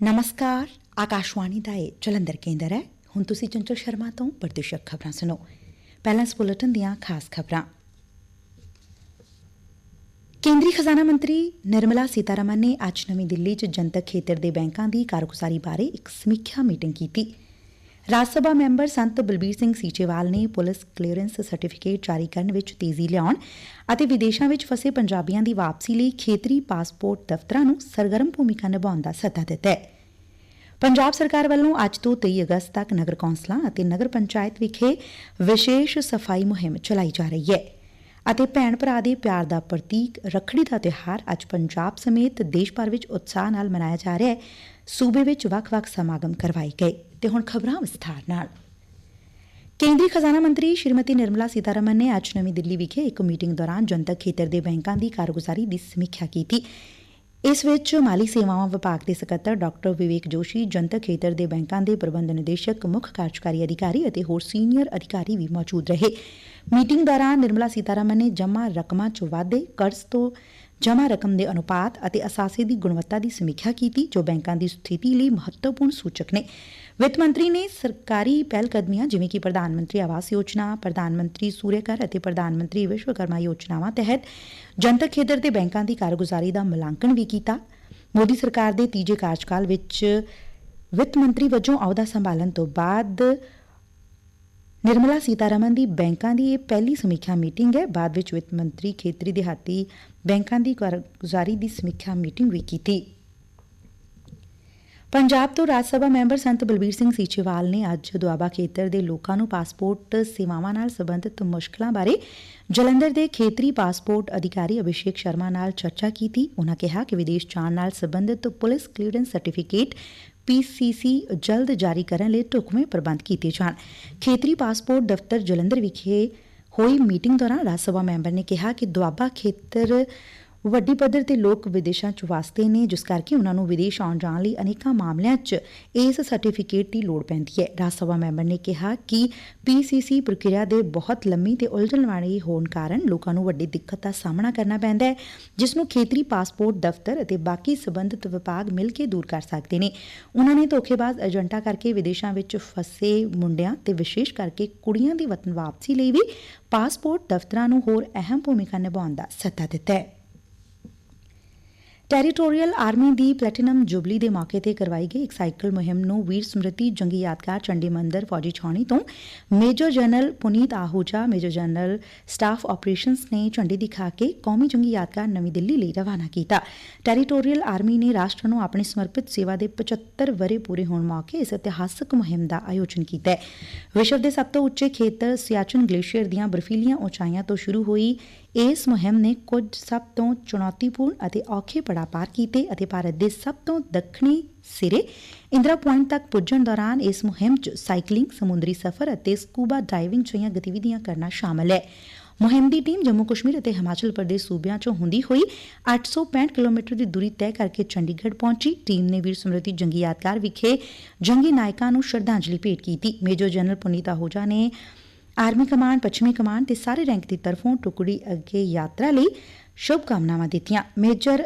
ਨਮਸਕਾਰ ਆਕਾਸ਼ਵਾਣੀ ਦਾ ਇਹ ਜਲੰਧਰ ਕੇਂਦਰ ਹੈ ਹੁਣ ਤੁਸੀਂ ਚੰਚਲ ਸ਼ਰਮਾ ਤੋਂ ਪ੍ਰਤੀਸ਼ਤ ਖਬਰਾਂ ਸੁਣੋ ਪਹਿਲਾਂ ਇਸ ਬੁਲੇਟਿਨ ਦੀਆਂ ਖਾਸ ਖਬਰਾਂ ਕੇਂਦਰੀ ਖਜ਼ਾਨਾ ਮੰਤਰੀ ਨਿਰਮਲਾ ਸੀਤਾਰਮਨ ਨੇ ਅੱਜ ਨਵੀਂ ਦਿੱਲੀ 'ਚ ਜਨਤਕ ਖੇਤਰ ਦੇ ਬੈਂਕਾਂ ਦੀ ਕਾਰਗੁਜ਼ਾਰੀ ਬਾਰੇ ਇੱਕ ਸਮੀਖਿਆ ਮੀਟਿੰਗ ਕੀਤੀ ਰਾਜ ਸਭਾ ਮੈਂਬਰ ਸੰਤ ਬਲਬੀਰ ਸਿੰਘ ਸੀਚੇਵਾਲ ਨੇ ਪੁਲਿਸ ਕਲੀਅਰੈਂਸ ਸਰਟੀਫਿਕੇਟ ਜਾਰੀ ਕਰਨ ਵਿੱਚ ਤੇਜ਼ੀ ਲਿਆਉਣ ਅਤੇ ਵਿਦੇਸ਼ਾਂ ਵਿੱਚ ਫਸੇ ਪੰਜਾਬੀਆਂ ਦੀ ਵਾਪਸੀ ਲਈ ਖੇਤਰੀ ਪਾਸਪੋਰਟ ਦਫ਼ਤਰਾਂ ਨੂੰ ਸਰਗਰਮ ਭੂਮਿਕਾ ਨਿਭਾਉਣ ਦਾ ਸੱਦਾ ਦਿੱਤਾ ਹੈ। ਪੰਜਾਬ ਸਰਕਾਰ ਵੱਲੋਂ ਅੱਜ ਤੋਂ 23 ਅਗਸਤ ਤੱਕ ਨਗਰ ਕੌਂਸਲਾਂ ਅਤੇ ਨਗਰ ਪੰਚਾਇਤ ਵਿਖੇ ਵਿਸ਼ੇਸ਼ ਸਫ਼ਾਈ ਮੁਹਿੰਮ ਚਲਾਈ ਜਾ ਰਹੀ ਹੈ ਅਤੇ ਭੈਣ ਭਰਾ ਦੇ ਪਿਆਰ ਦਾ ਪ੍ਰਤੀਕ ਰੱਖੜੀ ਦਾ ਤਿਉਹਾਰ ਅੱਜ ਪੰਜਾਬ ਸਮੇਤ ਦੇਸ਼ ਭਰ ਵਿੱਚ ਉਤਸ਼ਾਹ ਨਾਲ ਮਨਾਇਆ ਜਾ ਰਿਹਾ ਹੈ। ਸੂਬੇ ਵਿੱਚ ਵੱਖ-ਵੱਖ ਸਮਾਗਮ ਕਰਵਾਏ ਗਏ ਤੇ ਹੁਣ ਖਬਰਾਂ ਵਿਸਥਾਰ ਨਾਲ। ਕੇਂਦਰੀ ਖਜ਼ਾਨਾ ਮੰਤਰੀ ਸ਼੍ਰੀਮਤੀ ਨਿਰਮਲਾ ਸੀਤਾਰਮਨ ਨੇ ਅੱਜ ਨਵੀਂ ਦਿੱਲੀ ਵਿਖੇ ਇੱਕ ਮੀਟਿੰਗ ਦੌਰਾਨ ਜਨਤਕ ਖੇਤਰ ਦੇ ਬੈਂਕਾਂ ਦੀ ਕਾਰਗੁਜ਼ਾਰੀ ਦੀ ਸਮੀਖਿਆ ਕੀਤੀ। ਇਸ ਵਿੱਚ ਮਾਲੀ ਸੇਵਾਵਾਂ ਵਿਭਾਗ ਦੇ ਸਕੱਤਰ ਡਾਕਟਰ ਵਿਵੇਕ ਜੋਸ਼ੀ, ਜਨਤਕ ਖੇਤਰ ਦੇ ਬੈਂਕਾਂ ਦੇ ਪ੍ਰਬੰਧ ਨਿਦੇਸ਼ਕ, ਮੁੱਖ ਕਾਰਜਕਾਰੀ ਅਧਿਕਾਰੀ ਅਤੇ ਹੋਰ ਸੀਨੀਅਰ ਅਧਿਕਾਰੀ ਵੀ ਮੌਜੂਦ ਰਹੇ। ਮੀਟਿੰਗ ਦੌਰਾਨ ਨਿਰਮਲਾ ਸੀਤਾਰਮਨ ਨੇ ਜਮ੍ਹਾਂ ਰਕਮਾਂ 'ਚ ਵਾਧੇ, ਕਰਜ਼ ਤੋਂ ਜਮ੍ਹਾਂ ਰਕਮ ਦੇ ਅਨੁਪਾਤ ਅਤੇ ਅਸਾਸੇ ਦੀ ਗੁਣਵੱਤਾ ਦੀ ਸਮੀਖਿਆ ਕੀਤੀ, ਜੋ ਬੈਂਕਾਂ ਦੀ ਸਥਿਤੀ ਲਈ ਮਹੱਤਵਪੂਰਨ ਸੂਚਕ ਨੇ। ਵਿੱਤ ਮੰਤਰੀ ਨੇ ਸਰਕਾਰੀ ਪਹਿਲ ਕਦਮੀਆਂ ਜਿਵੇਂ ਕਿ ਪ੍ਰਧਾਨ ਮੰਤਰੀ ਆਵਾਸ ਯੋਜਨਾ, ਪ੍ਰਧਾਨ ਮੰਤਰੀ ਸੂਰਿਆ ਘਰ ਅਤੇ ਪ੍ਰਧਾਨ ਮੰਤਰੀ ਵਿਸ਼ਵਕਰਮਾ ਯੋਜਨਾਵਾਂ ਤਹਿਤ ਜਨਤਕ ਖੇਤਰ ਦੇ ਬੈਂਕਾਂ ਦੀ ਕਾਰਗੁਜ਼ਾਰੀ ਦਾ ਮੁਲਾਂਕਣ ਵੀ ਕੀਤਾ। ਮੋਦੀ ਸਰਕਾਰ ਦੇ ਤੀਜੇ ਕਾਰਜਕਾਲ ਵਿੱਚ ਵਿੱਤ ਮੰਤਰੀ ਵਜੋਂ ਅਹੁਦਾ ਸੰਭਾਲਣ ਤੋਂ ਬਾਅਦ ਨਿਰਮਲਾ ਸੀਤਾਰਮਨ ਦੀ ਬੈਂਕਾਂ ਦੀ ਇਹ ਪਹਿਲੀ ਸਮੀਖਿਆ ਮੀਟਿੰਗ ਹੈ। ਬਾਅਦ ਵਿੱਚ ਵਿੱਤ ਮੰਤਰੀ ਖੇਤਰੀ ਦਿਹਾਤੀ ਬੈਂਕਾਂ ਦੀ ਕਾਰਗੁਜ਼ਾਰੀ ਦੀ ਸਮੀਖਿਆ ਮੀਟਿੰਗ ਵੀ ਕੀਤੀ। ਪੰਜਾਬ ਤੋਂ ਰਾਜ ਸਭਾ ਮੈਂਬਰ ਸੰਤ ਬਲਬੀਰ ਸਿੰਘ ਸੀਚੇਵਾਲ ਨੇ ਅੱਜ ਦੁਆਬਾ ਖੇਤਰ ਦੇ ਲੋਕਾਂ ਨੂੰ ਪਾਸਪੋਰਟ ਸੇਵਾਵਾਂ ਨਾਲ ਸੰਬੰਧਿਤ ਮੁਸ਼ਕਲਾਂ ਬਾਰੇ ਜਲੰਧਰ ਦੇ ਖੇਤਰੀ ਪਾਸਪੋਰਟ ਅਧਿਕਾਰੀ ਅਭਿਸ਼ੇਕ ਸ਼ਰਮਾ ਨਾਲ ਚਰਚਾ ਕੀਤੀ। ਉਨ੍ਹਾਂ ਕਿਹਾ ਕਿ ਵਿਦੇਸ਼ ਜਾਣ ਨਾਲ ਸੰਬੰਧਿਤ ਪੁਲਿਸ ਕਲੀਅਰੈਂਸ ਸਰਟੀਫਿਕੇਟ ਪੀਸੀਸੀ ਜਲਦ ਜਾਰੀ ਕਰਨ ਲਈ ਢੁਕਵੇਂ ਪ੍ਰਬੰਧ ਕੀਤੇ ਜਾਣ। ਖੇਤਰੀ ਪਾਸਪੋਰਟ ਦਫ਼ਤਰ ਜਲੰਧਰ ਵਿਖੇ ਹੋਈ ਮੀਟਿੰਗ ਦੌਰਾਨ ਰਾਜ ਸਭਾ ਮੈਂਬਰ ਨੇ ਕਿਹਾ ਕਿ ਦੁਆਬਾ ਖੇਤਰ ਵੱਡੀ ਪੱਧਰ ਤੇ ਲੋਕ ਵਿਦੇਸ਼ਾਂ 'ਚ ਵਸਦੇ ਨੇ, ਜਿਸ ਕਰਕੇ ਉਨ੍ਹਾਂ ਨੂੰ ਵਿਦੇਸ਼ ਆਉਣ ਜਾਣ ਲਈ ਅਨੇਕਾਂ ਮਾਮਲਿਆਂ 'ਚ ਇਸ ਸਰਟੀਫਿਕੇਟ ਦੀ ਲੋੜ ਪੈਂਦੀ ਹੈ। ਰਾਜ ਸਭਾ ਮੈਂਬਰ ਨੇ ਕਿਹਾ ਕਿ ਪੀਸੀਸੀ ਪ੍ਰਕਿਰਿਆ ਦੇ ਬਹੁਤ ਲੰਮੀ ਤੇ ਉਲਝਣ ਵਾਲੀ ਹੋਣ ਕਾਰਨ ਲੋਕਾਂ ਨੂੰ ਵੱਡੀ ਦਿੱਕਤ ਦਾ ਸਾਹਮਣਾ ਕਰਨਾ ਪੈਂਦਾ ਹੈ, ਜਿਸ ਨੂੰ ਖੇਤਰੀ ਪਾਸਪੋਰਟ, ਦਫ਼ਤਰ ਅਤੇ ਬਾਕੀ ਸਬੰਧਤ ਵਿਭਾਗ ਮਿਲ ਕੇ ਦੂਰ ਕਰ ਸਕਦੇ ਨੇ। ਉਨ੍ਹਾਂ ਨੇ ਧੋਖੇਬਾਜ਼ ਏਜੰਟਾਂ ਕਰਕੇ ਵਿਦੇਸ਼ਾਂ ਵਿੱਚ ਫਸੇ ਮੁੰਡਿਆਂ ਤੇ ਵਿਸ਼ੇਸ਼ ਕਰਕੇ ਕੁੜੀਆਂ ਦੀ ਵਤਨ ਵਾਪਸੀ ਲਈ ਵੀ ਪਾਸਪੋਰਟ ਦਫ਼ਤਰਾਂ ਨੂੰ ਹੋਰ ਅਹਿਮ ਭੂਮਿਕਾ ਨਿਭਾਉਣ ਦਾ ਸੱਦਾ ਦਿੱਤਾ ਹੈ। ਟੈਰੀਟੋਰੀਅਲ ਆਰਮੀ ਦੀ ਪਲੈਟੀਨਮ ਜੁਬਲੀ ਦੇ ਮੌਕੇ ਤੇ ਕਰਵਾਈ ਗਈ। ਇੱਕ ਸਾਈਕਲ ਮੁਹਿੰਮ ਨੂੰ ਵੀਰ ਸਮ੍ਰਿਤੀ, ਜੰਗੀ ਯਾਦਗਾਰ, ਚੰਡੀ ਮੰਦਰ, ਫੌਜੀ ਛਾਉਣੀ ਤੋਂ major general Puneet Ahuja, major general staff operations ਨੇ ਝੰਡੀ ਦਿਖਾ ਕੇ ਕੌਮੀ ਜੰਗੀ ਯਾਦਗਾਰ ਨਵੀਂ ਦਿੱਲੀ ਲਈ ਰਵਾਨਾ ਕੀਤਾ। ਟੈਰੀਟੋਰੀਅਲ ਆਰਮੀ ਨੇ ਰਾਸ਼ਟਰ ਨੂੰ ਆਪਣੀ ਸਮਰਪਿਤ ਸੇਵਾ ਦੇ 75 ਵਰੇ ਪੂਰੇ ਹੋਣ ਮੌਕੇ ਇਸ ਇਤਿਹਾਸਕ ਮੁਹਿੰਮ ਦਾ ਆਯੋਜਨ ਕੀਤਾ ਹੈ। ਵਿਸ਼ਵ ਦੇ ਸਭ ਤੋਂ ਉੱਚੇ ਖੇਤਰ ਸਿਆਚਨ ਗਲੇਸ਼ੀਅਰ ਦੀਆਂ ਬਰਫੀਲੀਆਂ ਉਚਾਈਆਂ ਤੋਂ ਸ਼ੁਰੂ ਹੋਈ ਇਸ ਮੁਹਿੰਮ ਨੇ ਕੁਝ ਸਭ ਤੋਂ ਚੁਣੌਤੀਪੂਰਨ ਅਤੇ ਔਖੇ ਪੜਾਅ ਪਾਰ ਕੀਤੇ ਅਤੇ ਭਾਰਤ ਦੇ ਸਭ ਤੋਂ ਦੱਖਣੀ ਸਿਰੇ ਇੰਦਰਾ ਪੁਆਇੰਟ ਤੱਕ ਪੁੱਜਣ ਦੌਰਾਨ ਇਸ ਮੁਹਿੰਮ 'ਚ ਸਾਈਕਲਿੰਗ, ਸਮੁੰਦਰੀ ਸਫ਼ਰ ਅਤੇ ਸਕੂਬਾ ਡਾਈਵਿੰਗ ਜਿਹੀਆਂ ਗਤੀਵਿਧੀਆਂ ਕਰਨਾ ਸ਼ਾਮਲ ਹੈ। ਮੁਹਿੰਮ ਦੀ ਟੀਮ ਜੰਮੂ ਕਸ਼ਮੀਰ ਅਤੇ ਹਿਮਾਚਲ ਪ੍ਰਦੇਸ਼ ਸੂਬਿਆਂ 'ਚੋਂ ਹੁੰਦੀ ਹੋਈ 865 ਕਿਲੋਮੀਟਰ ਦੀ ਦੂਰੀ ਤੈਅ ਕਰਕੇ ਚੰਡੀਗੜ੍ਹ ਪਹੁੰਚੀ। ਟੀਮ ਨੇ ਵੀਰ ਸਮ੍ਰਿਤੀ ਜੰਗੀ ਯਾਦਗਾਰ ਵਿਖੇ ਜੰਗੀ ਨਾਇਕਾਂ ਨੂੰ ਸ਼ਰਧਾਂਜਲੀ ਭੇਟ ਕੀਤੀ। ਮੇਜਰ ਜਨਰਲ ਪੁਨੀਤ ਆਹੂਜਾ ਨੇ ਆਰਮੀ ਕਮਾਂਡ, ਪੱਛਮੀ ਕਮਾਂਡ ਤੇ ਸਾਰੇ ਰੈਂਕ ਦੀ ਤਰਫੋਂ ਟੁਕੜੀ ਅੱਗੇ ਯਾਤਰਾ ਲਈ ਸ਼ੁਭ ਕਾਮਨਾਵਾਂ ਦਿੱਤੀਆਂ। ਮੇਜਰ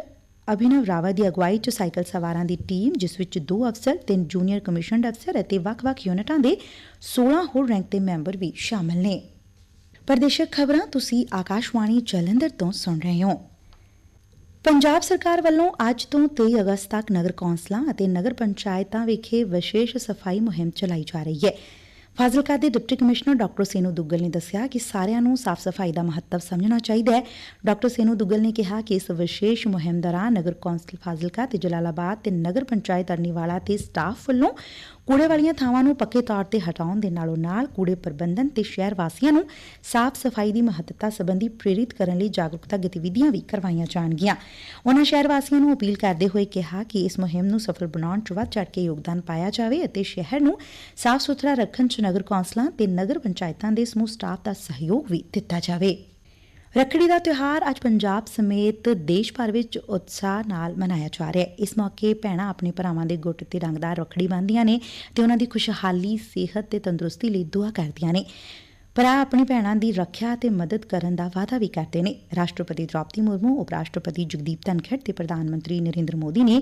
ਅਭਿਨਵ ਰਾਵਤ ਦੀ ਅਗਵਾਈ 'ਚ ਸਾਈਕਲ ਸਵਾਰਾਂ ਦੀ ਟੀਮ, ਜਿਸ ਵਿੱਚ ਦੋ ਅਫਸਰ, ਤਿੰਨ ਜੂਨੀਅਰ ਕਮਿਸ਼ਨਡ ਅਫਸਰ ਅਤੇ ਵੱਖ-ਵੱਖ ਯੂਨਿਟਾਂ ਦੇ 16 ਹੋਰ ਰੈਂਕ ਦੇ ਮੈਂਬਰ ਵੀ ਸ਼ਾਮਲ ਨੇ। ਪ੍ਰਦੇਸ਼ਕ ਖਬਰਾਂ ਤੁਸੀਂ ਆਕਾਸ਼ਵਾਣੀ ਜਲੰਧਰ ਤੋਂ ਸੁਣ ਰਹੇ ਹੋ। ਪੰਜਾਬ ਸਰਕਾਰ ਵੱਲੋਂ ਅੱਜ ਤੋਂ 23 ਅਗਸਤ ਤੱਕ ਨਗਰ ਕੌਂਸਲਾਂ ਅਤੇ ਨਗਰ ਪੰਚਾਇਤਾਂ ਵਿਖੇ ਵਿਸ਼ੇਸ਼ ਸਫ਼ਾਈ ਮੁਹਿੰਮ ਚਲਾਈ ਜਾ ਰਹੀ ਹੈ। ਫਾਜ਼ਿਲਕਾ ਦੇ deputy commissioner doctor Senu Duggal ਨੇ ਦੱਸਿਆ ਕਿ ਸਾਰਿਆਂ ਨੂੰ ਸਾਫ਼ ਸਫ਼ਾਈ ਦਾ ਮਹੱਤਵ ਸਮਝਣਾ ਚਾਹੀਦਾ ਹੈ। ਡਾਕਟਰ ਸੇਨੂ ਦੁੱਗਲ ਨੇ ਕਿਹਾ ਕਿ ਇਸ ਵਿਸ਼ੇਸ਼ ਮੁਹਿੰਮ ਦੌਰਾਨ ਨਗਰ ਕੌਂਸਲ ਫਾਜ਼ਿਲਕਾ ਤੇ ਜਲਾਲਾਬਾਦ ਤੇ ਨਗਰ ਪੰਚਾਇਤ ਅਰਨੀਵਾਲਾ ਤੇ ਸਟਾਫ ਵੱਲੋਂ ਕੂੜੇ ਵਾਲੀਆਂ ਬਾਵਾਂ ਨੂੰ ਪੱਕੇ ਤੌਰ ਤੇ ਹਟਾਉਣ ਦੇ ਨਾਲੋਂ ਨਾਲ ਕੂੜੇ ਪ੍ਰਬੰਧਨ ਤੇ ਸ਼ਹਿਰ ਵਾਸੀਆਂ ਨੂੰ ਸਾਫ਼ ਸਫ਼ਾਈ ਦੀ ਮਹੱਤਤਾ ਸਬੰਧੀ ਪ੍ਰੇਰਿਤ ਕਰਨ ਲਈ ਜਾਗਰੂਕਤਾ ਗਤੀਵਿਧੀਆਂ ਵੀ ਕਰਵਾਈਆਂ ਜਾਣਗੀਆਂ। ਉਨੂਾਂ ਸ਼ਹਿਰ ਵਾਸੀਆਂ ਨੂੰ ਅਪੀਲ ਕਰਦੇ ਹੋਏ ਕਿਹਾ ਕਿ ਇਸ ਮੁਹਿੰਮ ਨੂੰ ਸਫਲ ਬਣਾਉਣ 'ਚ ਵੱਧ ਚੜ ਕੇ ਯੋਗਦਾਨ ਪਾਇਆ ਜਾਵੇ ਅਤੇ ਸ਼ਹਿਰ ਨੂੰ ਸਾਫ਼ ਸੁਥਰਾ ਰੱਖਣ 'ਚ ਨਗਰ ਕੌਂਸਲਾਂ ਤੇ ਨਗਰ ਪੰਚਾਇਤਾਂ ਦੇ ਸਮੂਹ ਸਟਾਫ ਦਾ ਸਹਿਯੋਗ ਵੀ ਦਿੱਤਾ ਜਾਵੇ। ਰੱਖੜੀ ਦਾ ਤਿਉਹਾਰ ਅੱਜ ਪੰਜਾਬ ਸਮੇਤ ਦੇਸ਼ ਭਰ ਵਿੱਚ ਉਤਸ਼ਾਹ ਨਾਲ ਮਨਾਇਆ ਜਾ ਰਿਹਾ ਹੈ। ਇਸ ਮੌਕੇ ਭੈਣਾਂ ਆਪਣੇ ਭਰਾਵਾਂ ਦੇ ਗੁੱਟ ਤੇ ਰੰਗਦਾਰ ਰੱਖੜੀ ਬੰਨ੍ਹਦੀਆਂ ਨੇ ਤੇ ਉਹਨਾਂ ਦੀ ਖੁਸ਼ਹਾਲੀ, ਸਿਹਤ ਤੇ ਤੰਦਰੁਸਤੀ ਲਈ ਦੁਆ ਕਰਦੀਆਂ ਨੇ। ਭਰਾ ਆਪਣੀ ਭੈਣਾਂ ਦੀ ਰੱਖਿਆ ਅਤੇ ਮਦਦ ਕਰਨ ਦਾ ਵਾਅਦਾ ਵੀ ਕਰਦੇ ਨੇ। ਰਾਸ਼ਟਰਪਤੀ ਦ੍ਰੌਪਦੀ ਮੁਰਮੂ ਉਪ ਰਾਸ਼ਟਰਪਤੀ ਜਗਦੀਪ ਧਨਖੜ ਤੇ ਪ੍ਰਧਾਨ ਮੰਤਰੀ ਨਰਿੰਦਰ ਮੋਦੀ ਨੇ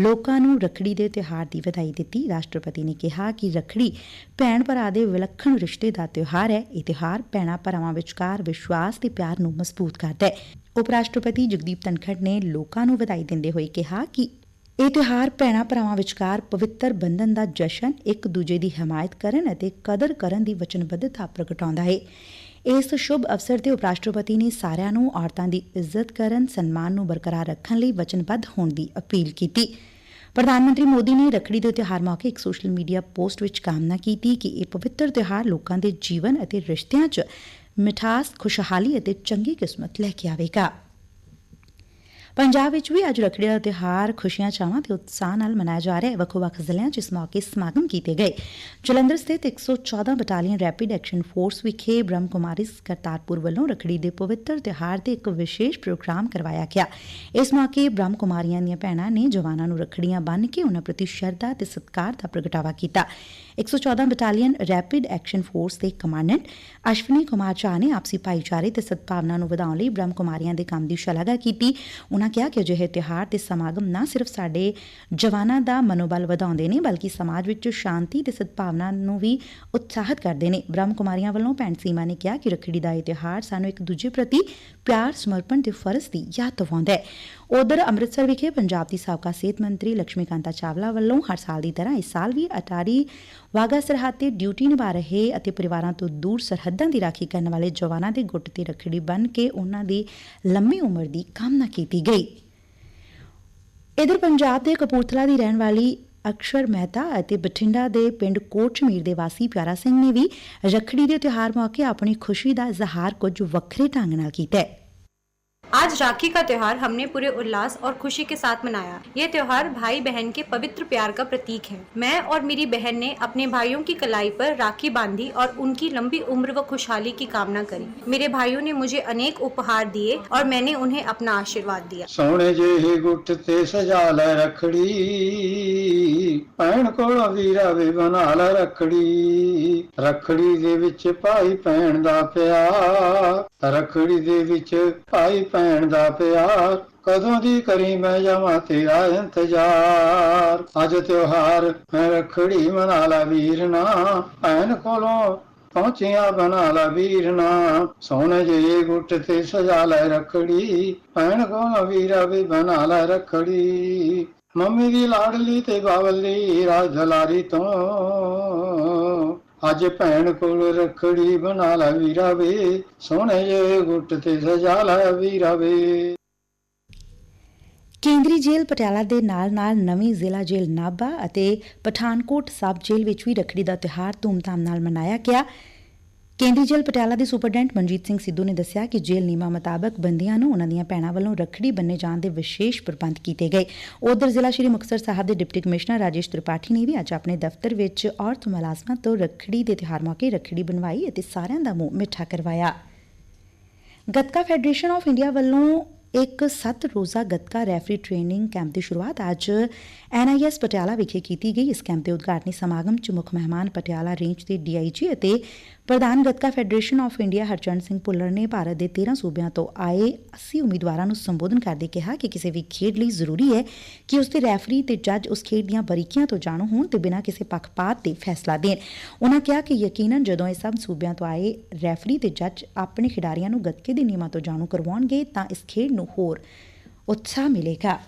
ਲੋਕਾਂ ਨੂੰ ਰੱਖੜੀ ਦੇ ਤਿਉਹਾਰ ਦੀ ਵਧਾਈ ਦਿੱਤੀ। ਰਾਸ਼ਟਰਪਤੀ ਨੇ ਕਿਹਾ ਕਿ ਰੱਖੜੀ ਭੈਣ ਭਰਾ ਦੇ ਵਿਲੱਖਣ ਰਿਸ਼ਤੇ ਦਾ ਤਿਉਹਾਰ ਹੈ। ਇਹ ਤਿਉਹਾਰ ਭੈਣਾਂ ਭਰਾਵਾਂ ਵਿਚਕਾਰ ਵਿਸ਼ਵਾਸ ਤੇ ਪਿਆਰ ਨੂੰ ਮਜ਼ਬੂਤ ਕਰਦਾ ਹੈ। ਉਪ ਰਾਸ਼ਟਰਪਤੀ ਜਗਦੀਪ ਧਨਖੜ ਨੇ ਲੋਕਾਂ ਨੂੰ ਵਧਾਈ ਦਿੰਦੇ ਹੋਏ ਕਿਹਾ ਕਿ ਇਹ ਤਿਉਹਾਰ ਭੈਣਾਂ ਭਰਾਵਾਂ ਵਿਚਕਾਰ ਪਵਿੱਤਰ ਬੰਧਨ ਦਾ ਜਸ਼ਨ ਇੱਕ ਦੂਜੇ ਦੀ ਹਮਾਇਤ ਕਰਨ ਅਤੇ ਕਦਰ ਕਰਨ ਦੀ ਵਚਨਬੱਧਤਾ ਪ੍ਰਗਟਾਉਂਦਾ ਹੈ। ਇਸ ਸ਼ੁਭ ਅਵਸਰ ਤੇ ਉਪ ਰਾਸ਼ਟਰਪਤੀ ਨੇ ਸਾਰਿਆਂ ਨੂੰ ਔਰਤਾਂ ਦੀ ਇੱਜ਼ਤ ਕਰਨ, ਸਨਮਾਨ ਨੂੰ ਬਰਕਰਾਰ ਰੱਖਣ ਲਈ ਵਚਨਬੱਧ ਹੋਣ ਦੀ ਅਪੀਲ ਕੀਤੀ। ਪ੍ਰਧਾਨ ਮੰਤਰੀ ਮੋਦੀ ਨੇ ਰੱਖੜੀ ਦੇ ਤਿਉਹਾਰ ਮੌਕੇ ਇੱਕ ਸੋਸ਼ਲ ਮੀਡੀਆ ਪੋਸਟ ਵਿੱਚ ਕਾਮਨਾ ਕੀਤੀ ਕਿ ਇਹ ਪਵਿੱਤਰ ਤਿਉਹਾਰ ਲੋਕਾਂ ਦੇ ਜੀਵਨ ਅਤੇ ਰਿਸ਼ਤਿਆਂ 'ਚ ਮਿਠਾਸ, ਖੁਸ਼ਹਾਲੀ ਅਤੇ ਚੰਗੀ ਕਿਸਮਤ ਲੈ ਕੇ ਆਵੇਗਾ। ਪੰਜਾਬ ਵਿਚ ਵੀ ਅੱਜ ਰੱਖੜੀ ਦਾ ਤਿਉਹਾਰ ਖੁਸ਼ੀਆਂ, ਚਾਵਾਂ ਤੇ ਉਤਸ਼ਾਹ ਨਾਲ ਮਨਾਇਆ ਜਾ ਰਿਹਾ ਹੈ। ਵੱਖ-ਵੱਖ ਜ਼ਿਲ੍ਹਿਆਂ 'ਚ ਇਸ ਮੌਕੇ ਸਮਾਗਮ ਕੀਤੇ ਗਏ। ਜਲੰਧਰ ਸਥਿਤ 114 ਬਟਾਲੀਅਨ ਰੈਪਿਡ ਐਕਸ਼ਨ ਫੋਰਸ ਵਿਖੇ ਬ੍ਰਹਮ ਕੁਮਾਰੀਸ ਕਰਤਾਰਪੁਰ ਵੱਲੋਂ ਰੱਖੜੀ ਦੇ ਪਵਿੱਤਰ ਤਿਉਹਾਰ ਤੇ ਇੱਕ ਵਿਸ਼ੇਸ਼ ਪ੍ਰੋਗਰਾਮ ਕਰਵਾਇਆ ਗਿਆ। ਇਸ ਮੌਕੇ ਬ੍ਰਹਮ ਕੁਮਾਰੀਆਂ ਦੀਆਂ ਭੈਣਾਂ ਨੇ ਜਵਾਨਾਂ ਨੂੰ ਰੱਖੜੀਆਂ ਬੰਨ੍ਹ ਕੇ ਉਹਨਾਂ ਪ੍ਰਤੀ ਸ਼ਰਧਾ ਤੇ ਸਤਿਕਾਰ ਦਾ ਪ੍ਰਗਟਾਵਾ ਕੀਤਾ। 114 ਬਟਾਲੀਅਨ ਰੈਪਿਡ ਐਕਸ਼ਨ ਫੋਰਸ ਦੇ ਕਮਾਂਡੈਂਟ ਅਸ਼ਵਨੀ ਕੁਮਾਰ ਝਾ ਨੇ ਆਪਸੀ ਭਾਈਚਾਰੇ ਤੇ ਸਦਭਾਵਨਾ ਨੂੰ ਵਧਾਉਣ ਲਈ ਬ੍ਰਹਮ ਕੁਮਾਰੀਆਂ ਦੇ ਕੰਮ ਦੀ ਸ਼ਲਾਘਾ ਕੀਤੀ। ਉਨ੍ਹਾਂ ਕਿਹਾ ਕਿ ਅਜਿਹੇ ਤਿਉਹਾਰ ਤੇ ਸਮਾਗਮ ਨਾ ਸਿਰਫ ਸਾਡੇ ਜਵਾਨਾਂ ਦਾ ਮਨੋਬਲ ਵਧਾਉਂਦੇ ਨੇ, ਬਲਕਿ ਸਮਾਜ ਵਿੱਚ ਸ਼ਾਂਤੀ ਤੇ ਸਦਭਾਵਨਾ ਨੂੰ ਵੀ ਉਤਸ਼ਾਹਿਤ ਕਰਦੇ ਨੇ। ਬ੍ਰਹਮ ਕੁਮਾਰੀਆਂ ਵੱਲੋਂ ਭੈਣ ਸੀਮਾ ਨੇ ਕਿਹਾ ਕਿ ਰੱਖੜੀ ਦਾ ਇਹ ਤਿਉਹਾਰ ਸਾਨੂੰ ਇਕ ਦੂਜੇ ਪ੍ਰਤੀ ਪਿਆਰ, ਸਮਰਪਣ ਤੇ ਫਰਜ਼ ਦੀ ਯਾਦ ਦਿਵਾਉਂਦਾ ਹੈ। ਉਧਰ ਅੰਮ੍ਰਿਤਸਰ ਵਿਖੇ ਪੰਜਾਬ ਦੀ ਸਾਬਕਾ ਸਿਹਤ ਮੰਤਰੀ ਲక్ష్ਮੀ ਕਾਂਤਾ ਚਾਵਲਾ ਵੱਲੋਂ ਹਰ ਸਾਲ ਦੀ ਤਰ੍ਹਾਂ ਇਸ ਸਾਲ ਵੀ ਅਟਾਰੀ ਵਾਗਾ ਸਰਹੱਦ ਤੇ ਡਿਊਟੀ ਨਿਭਾ ਰਹੇ ਅਤੇ ਪਰਿਵਾਰਾਂ ਤੋਂ ਦੂਰ ਸਰਹੱਦਾਂ ਦੀ ਰਾਖੀ ਕਰਨ ਵਾਲੇ ਜਵਾਨਾਂ ਦੇ ਗੁੱਟ ਤੇ ਰੱਖੜੀ ਬੰਨ ਕੇ ਉਹਨਾਂ ਦੀ ਲੰਮੀ ਉਮਰ ਦੀ ਕਾਮਨਾ ਕੀਤੀ ਗਈ। ਇਧਰ ਪੰਜਾਬ ਦੇ ਕਪੂਰਥਲਾ ਦੀ ਰਹਿਣ ਵਾਲੀ ਅਕਸ਼ਰ ਮਹਿਤਾ ਅਤੇ ਬਠਿੰਡਾ ਦੇ ਪਿੰਡ ਕੋਟਚਮੀਰ ਦੇ ਵਾਸੀ ਪਿਆਰਾ ਸਿੰਘ ਨੇ ਵੀ ਰੱਖੜੀ ਦੇ ਤਿਉਹਾਰ ਮੌਕੇ ਆਪਣੀ ਖੁਸ਼ੀ ਦਾ ਇਜ਼ਹਾਰ ਕੁਝ ਵੱਖਰੇ ਢੰਗ ਨਾਲ ਕੀਤਾ ਹੈ। आज राखी का त्यौहार हमने पूरे उल्लास और खुशी के साथ मनाया ये त्यौहार भाई बहन के पवित्र प्यार का प्रतीक है मैं और मेरी बहन ने अपने भाइयों की कलाई पर राखी बांधी और उनकी लंबी उम्र व खुशहाली की कामना करी मेरे भाइयों ने मुझे अनेक उपहार दिए और मैंने उन्हें अपना आशीर्वाद दिया ਸੋਹਣੇ ਜਿਹੇ ਗੁੱਟ ਤੇ ਸਜਾ ਲੈ ਰਖੜੀ ਭੈਣ ਕੋਲ ਵੀਰਾ ਵੀ ਬਣਾ ਲੈ ਰਖੜੀ ਰਖੜੀ ਦੇ ਵਿੱਚ ਭਾਈ ਭੈਣ ਦਾ ਪਿਆਰ ਰਖੜੀ ਦੇ ਵਿੱਚ ਭਾਈ ਭੈਣ ਦਾ ਪਿਆਰ, ਕਦੋਂ ਦੀ ਕਰੀ ਮੈਂ ਜਾਵਾਂ ਤੇਰਾ ਇੰਤਜ਼ਾਰ? ਅੱਜ ਤਿਉਹਾਰ, ਮੈਂ ਰਖੜੀ ਮਨਾ ਲਾ ਵੀਰਨਾ ਭੈਣ ਕੋਲੋਂ ਪਹੁੰਚਿਆ ਬਣਾ ਲਾ ਵੀਰਨਾ ਸੋਹਣੇ ਜੇ ਗੁੱਟ ਤੇ ਸਜਾ ਲੈ ਰਖੜੀ। ਭੈਣ ਕੋਲੋਂ ਵੀਰਾ ਵੀ ਬਣਾ ਲੈ ਰਖੜੀ। ਮੰਮੀ ਦੀ ਲਾਡਲੀ ਤੇ ਬਾਵਲੀ ਰਾਜ ਦਲਾਰੀ ਤੋਂ। ਅੱਜ ਭੈਣ ਕੋਲ ਰਖੜੀ ਬਣਾ ਲੈ ਵੀਰਾ ਵੇ, ਸੋਹਣੇ ਜਿਹੇ ਗੁੱਟ ਤੇ ਸਜਾ ਲੈ ਵੀਰਾ ਵੇ। ਕੇਂਦਰੀ ਜੇਲ੍ਹ ਪਟਿਆਲਾ ਦੇ ਨਾਲ-ਨਾਲ ਨਵੀਂ ਜ਼ਿਲ੍ਹਾ ਜੇਲ੍ਹ ਨਾਭਾ ਅਤੇ ਪਠਾਨਕੋਟ ਸਬ ਜੇਲ੍ਹ ਵਿੱਚ ਵੀ ਰੱਖੜੀ ਦਾ ਤਿਉਹਾਰ ਧੂਮਧਾਮ ਨਾਲ ਮਨਾਇਆ ਗਿਆ। ਕੇਂਦਰੀ ਜੇਲ੍ਹ ਪਟਿਆਲਾ ਦੇ ਸੁਪਰਡੈਂਟ ਮਨਜੀਤ ਸਿੰਘ ਸਿੱਧੂ ਨੇ ਦੱਸਿਆ ਕਿ ਜੇਲ੍ਹ ਨਿਯਮਾਂ ਮੁਤਾਬਕ ਬੰਦੀਆਂ ਨੂੰ ਉਨ੍ਹਾਂ ਦੀਆਂ ਭੈਣਾਂ ਵੱਲੋਂ ਰੱਖੜੀ ਬੰਨੇ ਜਾਣ ਦੇ ਵਿਸ਼ੇਸ਼ ਪ੍ਰਬੰਧ ਕੀਤੇ ਗਏ। ਉਧਰ ਜ਼ਿਲ੍ਹਾ ਸ਼੍ਰੀ ਮੁਕਤਸਰ ਸਾਹਿਬ ਦੇ ਡਿਪਟੀ ਕਮਿਸ਼ਨਰ ਰਾਜੇਸ਼ ਤ੍ਰਿਪਾਠੀ ਨੇ ਵੀ ਅੱਜ ਆਪਣੇ ਦਫ਼ਤਰ ਵਿੱਚ ਔਰਤ ਮੁਲਾਜ਼ਮਾਂ ਤੋਂ ਰੱਖੜੀ ਦੇ ਤਿਉਹਾਰ ਮੌਕੇ ਰੱਖੜੀ ਬਣਵਾਈ ਅਤੇ ਸਾਰਿਆਂ ਦਾ ਮੂੰਹ ਮਿੱਠਾ ਕਰਵਾਇਆ। ਗੱਤਕਾ ਫੈਡਰੇਸ਼ਨ ਆਫ ਇੰਡੀਆ ਵੱਲੋਂ ਇੱਕ ਸੱਤ ਰੋਜ਼ਾ ਗੱਤਕਾ ਰੈਫਰੀ ਟ੍ਰੇਨਿੰਗ ਕੈਂਪ ਦੀ ਸ਼ੁਰੂਆਤ ਅੱਜ ਐਨਆਈਐਸ ਪਟਿਆਲਾ ਵਿਖੇ ਕੀਤੀ ਗਈ। ਇਸ ਕੈਂਪ ਦੇ ਉਦਘਾਟਨੀ ਸਮਾਗਮ 'ਚ ਮੁੱਖ ਮਹਿਮਾਨ ਪਟਿਆਲਾ ਰੇਂਜ ਦੇ ਡੀਆਈਜੀ ਅਤੇ ਪ੍ਰਧਾਨ gatka federation of India Harcharan Singh Bhullar ਨੇ ਭਾਰਤ ਦੇ 13 ਸੂਬਿਆਂ ਤੋਂ ਆਏ 80 ਉਮੀਦਵਾਰਾਂ ਨੂੰ ਸੰਬੋਧਨ ਕਰਦੇ ਕਿਹਾ ਕਿ ਕਿਸੇ ਵੀ ਖੇਡ ਲਈ ਜ਼ਰੂਰੀ ਹੈ ਕਿ ਉਸ ਦੇ ਰੈਫਰੀ ਤੇ ਜੱਜ ਉਸ ਖੇਡ ਦੀਆਂ ਬਰੀਕੀਆਂ ਤੋਂ ਜਾਣੂ ਹੋਣ ਤੇ ਬਿਨਾਂ ਕਿਸੇ ਪੱਖਪਾਤ ਦੇ ਫੈਸਲਾ ਦੇਣ। ਉਨ੍ਹਾਂ ਕਿਹਾ ਕਿ ਯਕੀਨਨ ਜਦੋਂ ਇਹ ਸਭ ਸੂਬਿਆਂ ਤੋਂ ਆਏ ਰੈਫਰੀ ਤੇ ਜੱਜ ਆਪਣੇ ਖਿਡਾਰੀਆਂ ਨੂੰ ਗੱਤਕੇ ਦੇ ਨਿਯਮਾਂ ਤੋਂ ਜਾਣੂ ਕਰਵਾਉਣਗੇ ਤਾਂ ਇਸ ਖੇਡ ਨੂੰ ਹੋਰ ਉਤਸ਼ਾਹ ਮਿਲੇਗਾ।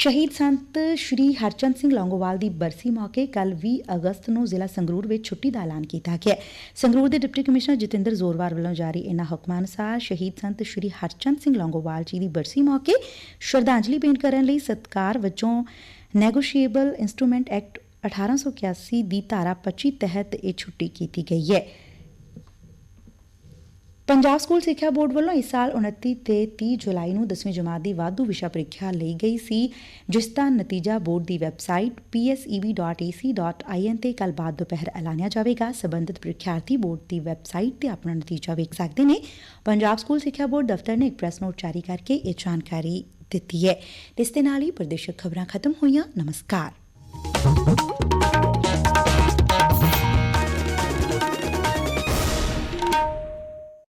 ਸ਼ਹੀਦ ਸੰਤ ਸ਼੍ਰੀ ਹਰਚੰਦ ਸਿੰਘ ਲੌਂਗੋਵਾਲ ਦੀ ਬਰਸੀ ਮੌਕੇ ਕੱਲ 20 ਅਗਸਤ ਨੂੰ ਜ਼ਿਲ੍ਹਾ ਸੰਗਰੂਰ ਵਿੱਚ ਛੁੱਟੀ ਦਾ ਐਲਾਨ ਕੀਤਾ ਗਿਆ ਸੰਗਰੂਰ ਦੇ ਡਿਪਟੀ ਕਮਿਸ਼ਨਰ ਜਤਿੰਦਰ ਜ਼ੋਰਵਾਰ ਵੱਲੋਂ ਜਾਰੀ ਇਨ੍ਹਾਂ ਹੁਕਮਾਂ ਅਨੁਸਾਰ ਸ਼ਹੀਦ ਸੰਤ ਸ਼੍ਰੀ ਹਰਚੰਦ ਸਿੰਘ ਲੌਂਗੋਵਾਲ ਜੀ ਦੀ ਬਰਸੀ ਮੌਕੇ ਸ਼ਰਧਾਂਜਲੀ ਭੇਂਟ ਕਰਨ ਲਈ ਸਤਕਾਰ ਵਜੋਂ ਨੈਗੋਸ਼ੀਏਬਲ ਇਨਸਟਰੂਮੈਂਟ ਐਕਟ 1881 ਦੀ ਧਾਰਾ 25 ਤਹਿਤ ਇਹ ਛੁੱਟੀ ਕੀਤੀ ਗਈ ਹੈ। ਪੰਜਾਬ ਸਕੁਲ ਸਿੱਖਿਆ ਬੋਰਡ ਵੱਲੋਂ ਇਸ ਸਾਲ 29 ਤੇ 30 ਜੁਲਾਈ ਨੂੰ 10ਵੀਂ ਜਮਾਤ ਦੀ ਵਾਧੂ ਵਿਸ਼ਾ ਪ੍ਰੀਖਿਆ ਲਈ ਗਈ ਸੀ, ਜਿਸ ਦਾ ਨਤੀਜਾ ਬੋਰਡ ਦੀ ਵੈਬਸਾਈਟ pseb.ac.in ਤੇ ਕੱਲ ਬਾਅਦ ਦੁਪਹਿਰ ਐਲਾਨਿਆ ਜਾਵੇਗਾ। ਸਬੰਧਤ ਪ੍ਰੀਖਿਆਰਥੀ ਬੋਰਡ ਦੀ ਵੈਬਸਾਈਟ ਤੇ ਆਪਣਾ ਨਤੀਜਾ ਵੇਖ ਸਕਦੇ ਨੇ। ਪੰਜਾਬ ਸਕੂਲ ਸਿੱਖਿਆ ਬੋਰਡ ਦਫ਼ਤਰ ਨੇ ਇੱਕ ਪ੍ਰੈਸ ਨੋਟ ਜਾਰੀ ਕਰਕੇ ਇਹ ਜਾਣਕਾਰੀ ਦਿੱਤੀ ਹੈ। ਇਸ ਦੇ ਨਾਲ ਹੀ ਪ੍ਰਦੇਸ਼ਕ ਖਬਰਾਂ ਖਤਮ ਹੋਈਆਂ। ਨਮਸਕਾਰ।